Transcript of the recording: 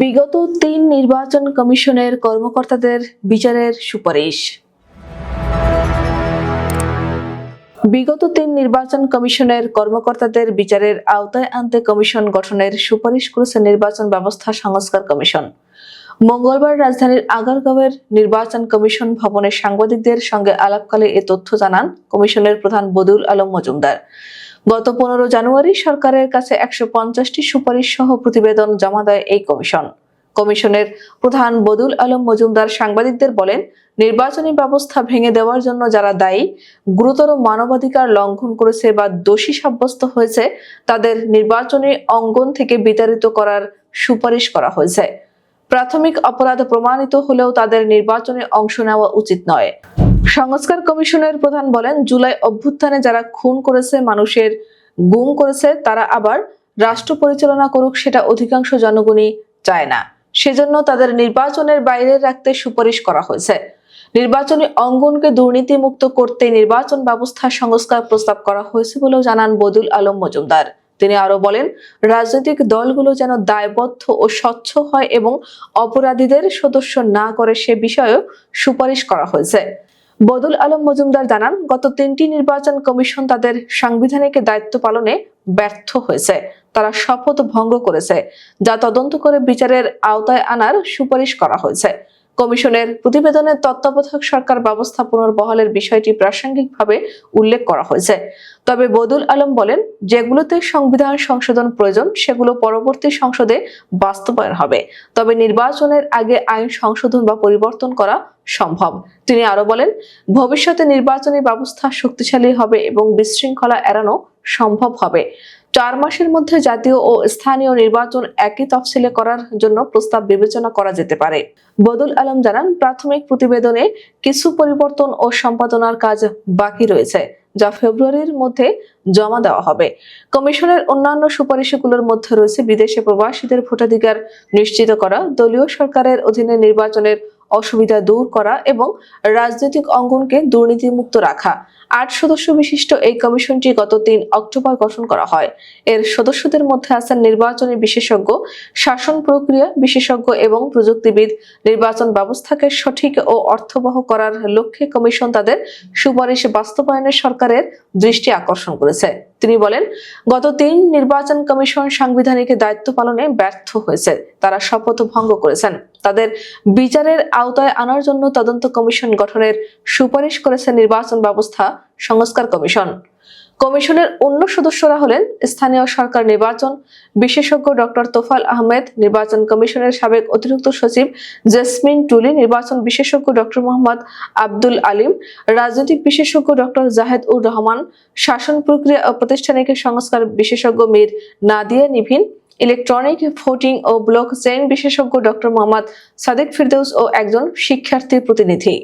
বিগত তিন নির্বাচন কমিশনের কর্মকর্তাদের বিচারের সুপারিশ। বিগত তিন নির্বাচন কমিশনের কর্মকর্তাদের বিচারের আওতায় আনতে কমিশন গঠনের সুপারিশ করেছে নির্বাচন ব্যবস্থা সংস্কার কমিশন। মঙ্গলবার রাজধানীর আগারগাঁওয়ের নির্বাচন কমিশন ভবনে সাংবাদিকদের সঙ্গে আলাপকালে এ তথ্য জানান কমিশনের প্রধান বদুল আলম মজুমদার। গত পনেরো জানুয়ারি সরকারের কাছে একশো পঞ্চাশটি সুপারিশ সহ প্রতিবেদন জমা দেয় এই কমিশন। কমিশনের প্রধান বদুল আলম মজুমদার সাংবাদিকদের বলেন, নির্বাচনী ব্যবস্থা ভেঙে দেওয়ার জন্য যারা দায়ী, গুরুতর মানবাধিকার লঙ্ঘন করেছে বা দোষী সাব্যস্ত হয়েছে, তাদের নির্বাচনী অঙ্গন থেকে বিতাড়িত করার সুপারিশ করা হয়েছে। প্রাথমিক অপরাধ প্রমাণিত হলেও তাদের নির্বাচনে অংশ নেওয়া উচিত নয়। সংস্কার কমিশনের প্রধান বলেন, জুলাই অভ্যুত্থানে যারা খুন করেছে, মানুষের গুম করেছে, তারা আবার রাষ্ট্র পরিচালনা করুক সেটা অধিকাংশ জনগণই চায় না। সেজন্য তাদের নির্বাচনের বাইরে রাখতে সুপারিশ করা হয়েছে। নির্বাচনী অঙ্গনকে দুর্নীতিমুক্ত করতে নির্বাচন ব্যবস্থা সংস্কার প্রস্তাব করা হয়েছে বলেও জানান বদুল আলম মজুমদার। তিনি আরও বলেন, রাজনৈতিক দলগুলো যেন দায়বদ্ধ ও স্বচ্ছ হয় এবং অপরাধীদের সদস্য না করে সে বিষয়েও সুপারিশ করা হয়েছে। বদুল আলম মজুমদার জানান, গত তিনটি নির্বাচন কমিশন তাদের সাংবিধানিক দায়িত্ব পালনে ব্যর্থ হয়েছে। তারা শপথ ভঙ্গ করেছে, যা তদন্ত করে বিচারের আওতায় আনার সুপারিশ করা হয়েছে। কমিশনের প্রতিবেদনে তত্ত্বাবধায়ক সরকার ব্যবস্থা পুনর্বহালের বিষয়টি প্রাসঙ্গিকভাবে উল্লেখ করা হয়েছে। তবে বদুল আলম বলেন, যেগুলোতে সংবিধান সংশোধন প্রয়োজন, সেগুলো পরবর্তী সংসদে বাস্তবায়ন হবে। তবে নির্বাচনের আগে আইন সংশোধন বা পরিবর্তন করা সম্ভব। তিনি আরও বলেন, ভবিষ্যতে নির্বাচনী ব্যবস্থা শক্তিশালী হবে এবং বিশৃঙ্খলা এড়ানো সম্ভব হবে। চার মাসের মধ্যে জাতীয় ও স্থানীয় নির্বাচন একই তফসিলে করার জন্য প্রস্তাব বিবেচনা করা যেতে পারে। বদুল আলম জানান, প্রাথমিক প্রতিবেদনে কিছু পরিবর্তন ও সম্পাদনার কাজ বাকি রয়েছে, যা ফেব্রুয়ারির মধ্যে জমা দেওয়া হবে। কমিশনের অন্যান্য সুপারিশগুলোর মধ্যে রয়েছে বিদেশে প্রবাসীদের ভোটাধিকার নিশ্চিত করা, দলীয় সরকারের অধীনে নির্বাচনের অসুবিধা দূর করা এবং রাজনৈতিক অঙ্গনকে দুর্নীতিমুক্ত রাখা। আট সদস্য বিশিষ্ট এই কমিশনটি গত তিন অক্টোবর গঠন করা হয়। এর সদস্যদের মধ্যে আছেন নির্বাচনী বিশেষজ্ঞ, শাসন প্রক্রিয়া বিশেষজ্ঞ এবং প্রযুক্তিবিদ। নির্বাচন ব্যবস্থাকে সঠিক ও অর্থবহ করার লক্ষ্যে কমিশন তাদের সুপারিশ বাস্তবায়নে সরকারের দৃষ্টি আকর্ষণ করেছে। তিনি বলেন, গত তিন নির্বাচন কমিশন সাংবিধানিক দায়িত্ব পালনে ব্যর্থ হয়েছে। তারা শপথ ভঙ্গ করেছেন। তাদের বিচারের আওতায় আনার জন্য তদন্ত কমিশন গঠনের সুপারিশ করেছে নির্বাচন ব্যবস্থা সংস্কার কমিশন। কমিশনের অন্য সদস্যরা হলেন স্থানীয় সরকার নির্বাচন বিশেষজ্ঞ ডক্টর তোফাল আহমেদ, নির্বাচন কমিশনের সাবেক অতিরিক্ত সচিব জেসমিন টুলি, নির্বাচন বিশেষজ্ঞ ডক্টর মোহাম্মদ আব্দুল আলিম, রাজনৈতিক বিশেষজ্ঞ ডক্টর জাহেদ উর রহমান, শাসন প্রক্রিয়া ও প্রাতিষ্ঠানিক সংস্কার বিশেষজ্ঞ মীর নাদিয়া নিভিন, ইলেকট্রনিক ভোটিং ও ব্লক চেইন বিশেষজ্ঞ ডক্টর মোহাম্মদ সাদিক ফিরদৌস ও একজন শিক্ষার্থী প্রতিনিধি।